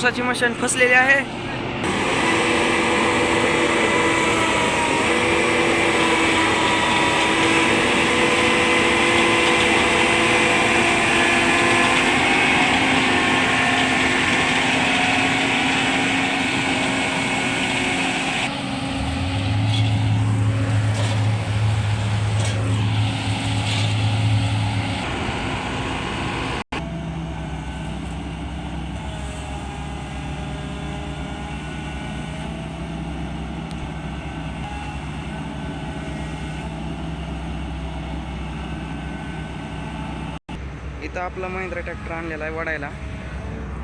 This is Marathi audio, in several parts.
ऊसाची मशीन फसलेली आहे. इथं आपला महिंद्रा ट्रॅक्टर आणलेला आहे वडायला.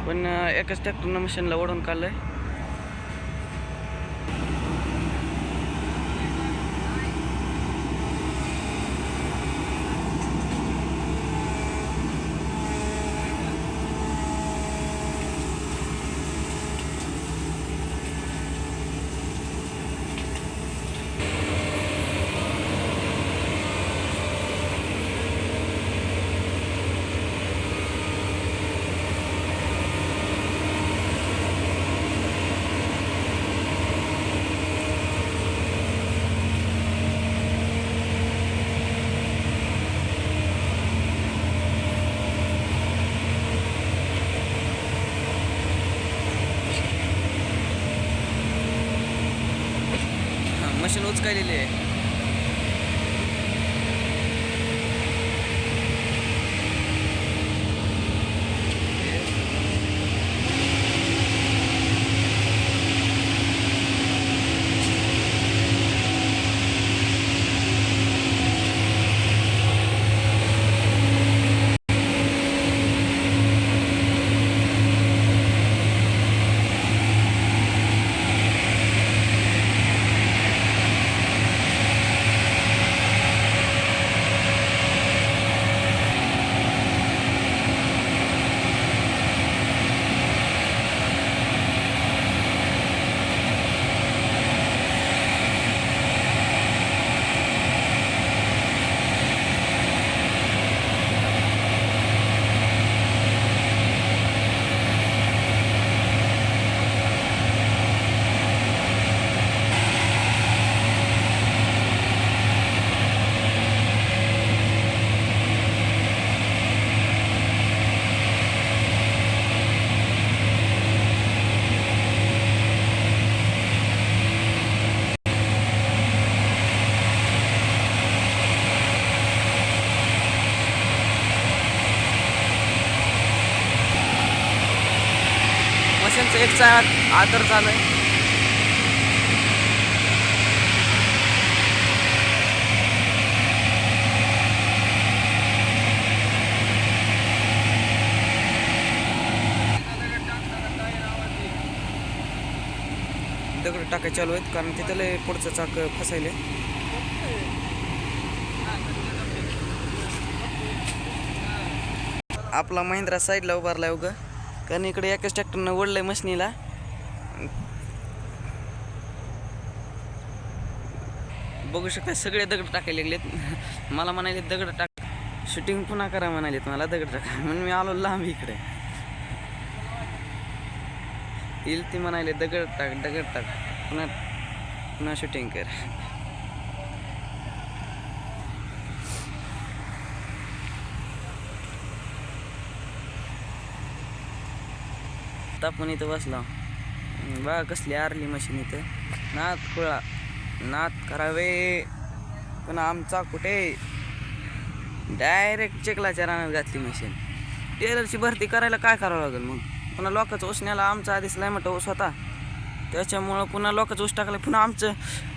पण एकच एकाच ट्रॅक्टरनं मशीनला ओढून काढलंय. आहे मशीन उचकायलेली आहे. मशीनचं एक चा आदर चालू आहे दगड टाकाय चालू आहेत कारण तिथं लय पुढचं चाक फसायले. आपला महिंद्रा साईडला उभारलाय उगं. कारण इकडे एकाच ट्रॅक्टरनं ओढलंय मशनीला. बघू शकता सगळे दगड टाकायला लागलेत. मला म्हणाले दगड टाक. शूटिंग पुन्हा करा म्हणालेत मला दगड टाका. म्हणून मी आलो लांब इकडे. येईल ती म्हणाले दगड टाक दगड टाक. पुन्हा पुन्हा शूटिंग कर. आत्ता पण इथं बसला बघा कसली आरली मशीन इथं. नात कुळा नात करावे पण आमचा कुठे? डायरेक्ट चिखलाच्या रानात घातली मशीन टेलरची भरती करायला काय करावं लागेल मग? पुन्हा लोकांचं उसण्याला आमचा आधीच लय मोठा ऊस होता. त्याच्यामुळं पुन्हा लोकांचं ऊस टाकलं. पुन्हा आमचं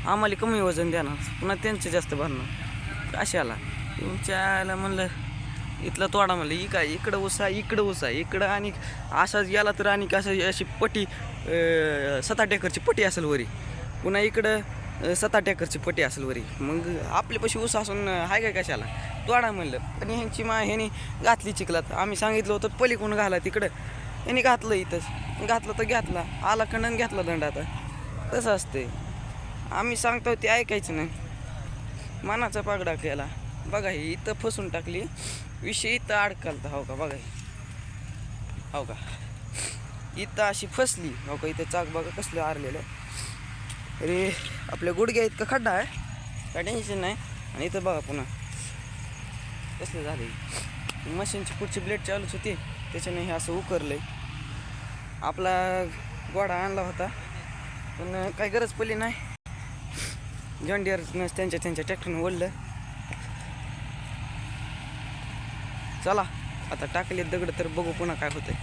आम्हाला कमी वजन देणार. पुन्हा त्यांचं जास्त भरणार. कशाला? तुमच्याला म्हणलं इथलं तोडा म्हणलं इका काय इकडं उसा इकडं उसा इकडं आणि असाच गेला तर आणि असं अशी पटी अं, पटी असेल वरी. पुन्हा इकडं अं, सात पटी असेल वरी. मग आपल्यापाशी उसा असून हाय काय कशाला? तोडा म्हणलं. पण ह्यांची मा ह्यानी घातली चिखलात. आम्ही सांगितलं होतं पलीकडून घाला तिकडं. यांनी घातलं इथंच. घातलं तर घातला. आला खंडन घेतला दंड आता. तसं असते आम्ही सांगतो ते ऐकायचं नाही. मनाचा पागडा केला. बघा ही इथं फसून टाकली. विषय इथं अडकलता हो का? बघा हो. का? इथं अशी फसली हो का? इथं चाक बघा कसलं आरलेलं. अरे आपल्या गुडघ्या इतका खड्डा आहे काय टेन्शन नाही. आणि इथं बघा पुन्हा. कसलं झालं मशीनची पुढची ब्लेड चालूच होती. त्याच्याने हे असं उकरलं आपला गोडा आणला होता. पण काही गरज पडली नाही. जॉन डिअरनं त्यांच्या त्यांच्या ट्रॅक्टरनं ओढलं. चला आता टाकले दगड तर बघू पुन्हा काय होतंय.